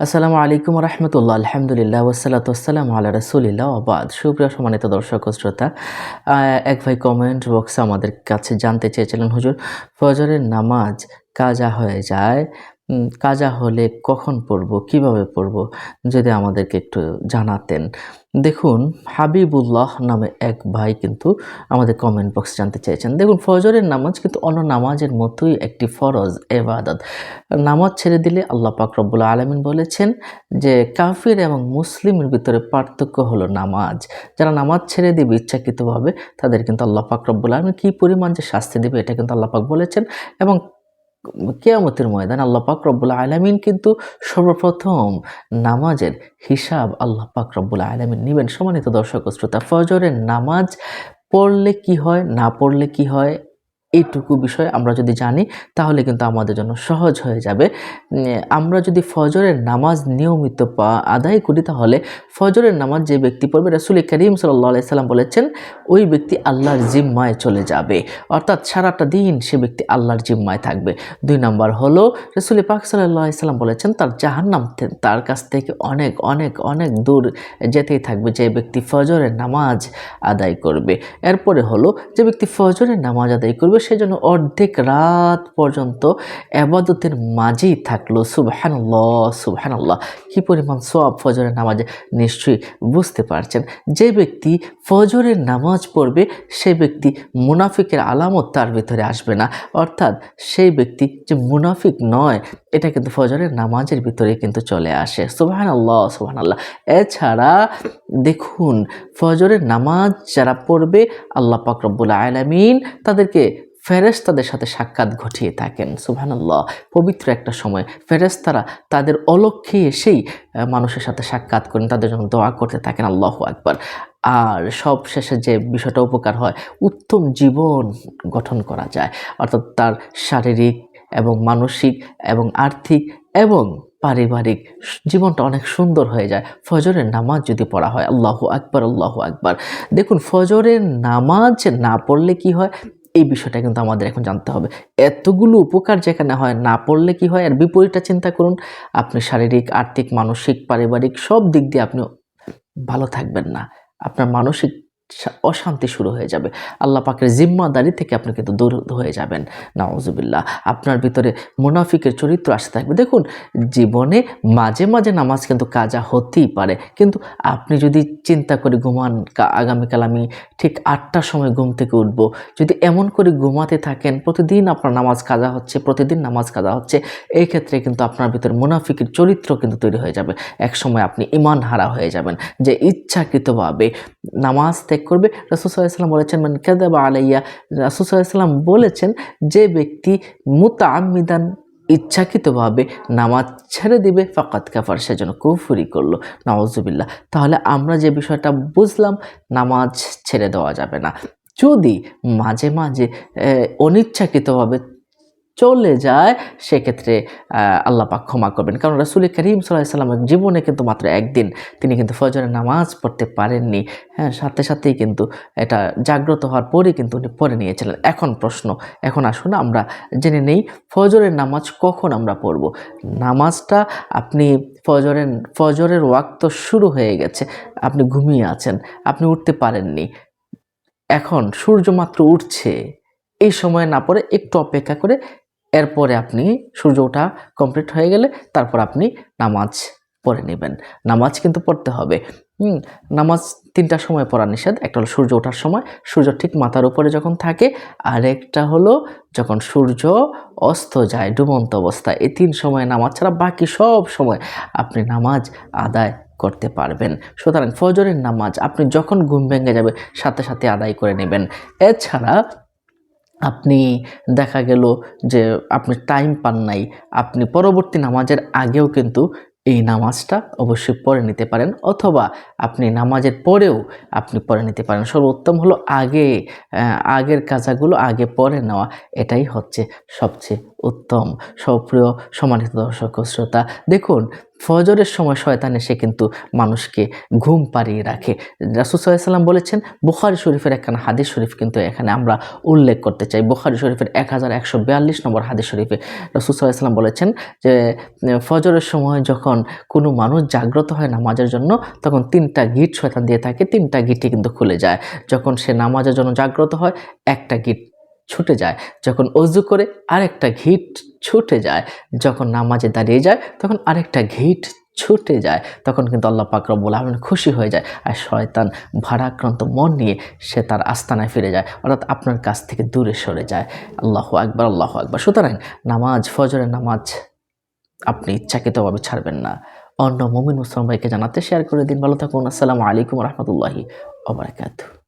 আসসালামু আলাইকুম রহমতুল্লাহ আলহামদুলিল্লাহ ওসালাত আসসালাম আল্লাহ রসুলিল্লাহ আবাদ সুপ্রিয় সম্মানিত দর্শক শ্রোতা এক ভাই কমেন্ট বক্সে আমাদের কাছে জানতে চেয়েছিলেন, হুজুর, ফজরের নামাজ কাজা হয়ে যায় কাজা হলে কখন পড়ব, কীভাবে পড়ব, যদি আমাদেরকে একটু জানাতেন। দেখুন, হাবিবুল্লাহ নামে এক ভাই কিন্তু আমাদের কমেন্ট বক্স জানতে চেয়েছেন। দেখুন, ফজরের নামাজ কিন্তু অন্য নামাজের মতোই একটি ফরজ, এবাদত। নামাজ ছেড়ে দিলে আল্লাহ পাক রব্বুল আলমিন বলেছেন যে, কাফির এবং মুসলিমের ভিতরে পার্থক্য হলো নামাজ। যারা নামাজ ছেড়ে দিবে ইচ্ছাকৃতভাবে, তাদের কিন্তু আল্লাহ পাক রব্বুল আলমিন কী পরিমাণ যে শাস্তি দেবে, এটা কিন্তু আল্লাহ পাক বলেছেন। এবং কেয়ামতের ময়দান আল্লাহ পাক রব্বুল আলমিন কিন্তু সর্বপ্রথম নামাজের হিসাব আল্লাহ পাক রব্বুল আলমিন নেবেন। সমানিত দর্শক শ্রোতা, ফজরের নামাজ পড়লে কি হয়, না পড়লে কি হয়? এইটুকু বিষয় আমরা যদি জানি, তাহলে কিন্তু আমাদের জন্য সহজ হয়ে যাবে। আমরা যদি ফজরের নামাজ নিয়মিত আদায় করি, তাহলে ফজরের নামাজ যে ব্যক্তি পড়বে, রাসুল করিম সাল্লাহ সাল্লাম বলেছেন, ওই ব্যক্তি আল্লাহর জিম্মায় চলে যাবে। অর্থাৎ সারাটা দিন সে ব্যক্তি আল্লাহর জিম্মায় থাকবে। দুই নম্বর হলো, রসুল পাক সাল্লাহ সাল্লাম বলেছেন, তার জাহান্নাম তার কাছ থেকে অনেক অনেক অনেক দূর যেতেই থাকবে যে ব্যক্তি ফজরের নামাজ আদায় করবে। এরপরে হলো, যে ব্যক্তি ফজরের নামাজ আদায় করবে সেজন্য অর্ধেক রাত পর্যন্ত আবাদতের মাঝেই থাকল। সুবহানাল্লাহ সুবহানাল্লাহ। কি পরিমাণ সব ফজরের নামাজে? নিশ্চয়ই বুঝতে পারছেন। যে ব্যক্তি ফজরের নামাজ পড়বে, সে ব্যক্তি মুনাফিকের আলামত তার ভিতরে আসবে না। অর্থাৎ সেই ব্যক্তি যে মুনাফিক নয়, এটা কিন্তু ফজরের নামাজের ভিতরে কিন্তু চলে আসে। সুবাহান আল্লাহ সুবাহান আল্লাহ এছাড়া দেখুন, ফজরের নামাজ যারা পড়বে, আল্লাহ পাক রব্বুল আলামিন তাদেরকে ফেরেশতাদের সাথে সাক্ষাৎ ঘটিয়ে থাকেন, সুবহানাল্লাহ। পবিত্র একটা সময় ফেরেশতারা তাদের অলক্ষ্যে এসেই মানুষের সাথে সাক্ষাৎ করেন, তাদের জন্য দোয়া করতে থাকেন, আল্লাহ আকবার। আর সব শেষে যে বিষয়টা উপকার হয়, উত্তম জীবন গঠন করা যায়। অর্থাৎ তার শারীরিক এবং মানসিক এবং আর্থিক এবং পারিবারিক জীবনটা অনেক সুন্দর হয়ে যায়। ফজরের নামাজ যদি পড়া হয়, আল্লাহু আকবার আল্লাহু আকবার। দেখুন, ফজরের নামাজ না পড়লে কি হয়? এই বিষয়টা কিন্তু আমাদের এখন জানতে হবে। এতগুলো উপকার যেখানে হয় না পড়লে কি হয়? আর বিপরীতটা চিন্তা করুন, আপনি শারীরিক, আর্থিক, মানসিক, পারিবারিক সব দিক দিয়ে আপনি ভালো থাকবেন না। আপনার মানসিক অশান্তি শুরু হয়ে যাবে। আল্লাহ পাকের জিম্মাদারি থেকে আপনি কিন্তু দূর হয়ে যাবেন। নাওজুবিল্লাহ আপনার ভিতরে মুনাফিকের চরিত্র আসতে থাকবে। দেখুন, জীবনে মাঝে মাঝে নামাজ কিন্তু কাজা হতেই পারে। কিন্তু আপনি যদি চিন্তা করে ঘুমান আগামীকাল আমি ঠিক আটটার সময় ঘুম থেকে উঠবো। যদি এমন করে ঘুমাতে থাকেন, প্রতিদিন আপনার নামাজ কাজা হচ্ছে, প্রতিদিন নামাজ কাজা হচ্ছে, এই ক্ষেত্রে কিন্তু আপনার ভিতরে মুনাফিকের চরিত্র কিন্তু তৈরি হয়ে যাবে। এক সময় আপনি ইমান হারা হয়ে যাবেন, যে ইচ্ছাকৃতভাবে নামাজ ত্যাগ করবে। রাসুসাল্লাম বলেছেন মানে কেদাবা আলাইয়া রাসুসাল্লাম বলেছেন যে ব্যক্তি মুতামিদান ইচ্ছাকৃতভাবে নামাজ ছেড়ে দিবে, ফাকাত কাফার, সেজন্য কুফুরি করল। নওয়াজুবিল্লাহ তাহলে আমরা যে বিষয়টা বুঝলাম, নামাজ ছেড়ে দেওয়া যাবে না। যদি মাঝে মাঝে অনিচ্ছাকৃতভাবে চলে যায়, সেক্ষেত্রে আল্লাহ পাক ক্ষমা করবেন। কারণ রাসুল করিম সাল্লাহ সাল্লামের জীবনে কিন্তু মাত্র একদিন তিনি কিন্তু ফজরের নামাজ পড়তে পারেননি। হ্যাঁ সাথে সাথেই কিন্তু এটা জাগ্রত হওয়ার পরে কিন্তু উনি পড়ে নিয়েছিলেন। এখন প্রশ্ন, এখন আসুন আমরা জেনে নেই ফজরের নামাজ কখন আমরা পড়ব। নামাজটা আপনি ফজরের ফজরের ওয়াক্ত শুরু হয়ে গেছে, আপনি ঘুমিয়ে আছেন, আপনি উঠতে পারেননি। এখন সূর্য মাত্র উঠছে, এই সময় না পড়ে একটু অপেক্ষা করে এরপরে আপনি সূর্য ওঠা কমপ্লিট হয়ে গেলে তারপর আপনি নামাজ পড়ে নেবেন। নামাজ কিন্তু পড়তে হবে। হুম, নামাজ তিনটার সময় পড়া নিষেধ। একটা হলো সূর্য ওঠার সময়। সূর্য ঠিক মাথার উপরে যখন থাকে আর একটা হলো যখন সূর্য অস্ত যায়, ডুবন্ত অবস্থায়। এই তিন সময় নামাজ ছাড়া বাকি সব সময় আপনি নামাজ আদায় করতে পারবেন। সুতরাং ফজরের নামাজ আপনি যখন ঘুম ভেঙে যাবে, সাথে সাথে আদায় করে নেবেন। এছাড়া আপনি দেখা গেল যে আপনি টাইম পান নাই, আপনি পরবর্তী নামাজের আগেও কিন্তু এই নামাজটা অবশ্যই পড়ে নিতে পারেন অথবা আপনি নামাজের পরেও আপনি পড়ে নিতে পারেন। সর্বোত্তম হলো আগে আগের কাজাগুলো আগে পরে নেওয়া, এটাই হচ্ছে সবচেয়ে উত্তম। সপ্রিয় সম্মানিত দর্শক শ্রোতা, দেখুন, ফজরের সময় শয়তান এসে কিন্তু মানুষকে ঘুম পাড়িয়ে রাখে। রাসুল সাল্লাম বলেছেন, বুখারি শরীফের একখানা হাদিস শরীফ কিন্তু এখানে আমরা উল্লেখ করতে চাই। বুখারি শরীফের এক হাজার একশো বিয়াল্লিশ নম্বর হাদিস শরীফে রাসুল সাল্লাম বলেছেন যে, ফজরের সময় যখন কোনো মানুষ জাগ্রত হয় নামাজের জন্য, তখন তিনটা গিট শয়তান দিয়ে থাকে তিনটা গিটই কিন্তু খুলে যায়। যখন সে নামাজের জন্য জাগ্রত হয়, একটা গিট ছুটে যায়। যখন অজু করে আরেকটা ঘিট ছুটে যায়, যখন নামাজে দাঁড়িয়ে যায়, তখন আরেকটা ঘিট ছুটে যায়, তখন কিন্তু আল্লাহ পাক রব্বুল আলমিন খুশি হয়ে যায় আর শয়তান ভারাক্রান্ত মন নিয়ে সে তার আস্তানায় ফিরে যায়, অর্থাৎ আপনার কাছ থেকে দূরে সরে যায়। আল্লাহ আকবার আল্লাহ আকবার। সুতরাং নামাজ, ফজরের নামাজ আপনি ইচ্ছাকৃতভাবে ছাড়বেন না। অন্য মমিন মুসলাম ভাইকে জানাতে শেয়ার করে দিন। ভালো থাকুন। আসসালামু আলাইকুম রহমতুল্লাহি ওবরাকাতুহ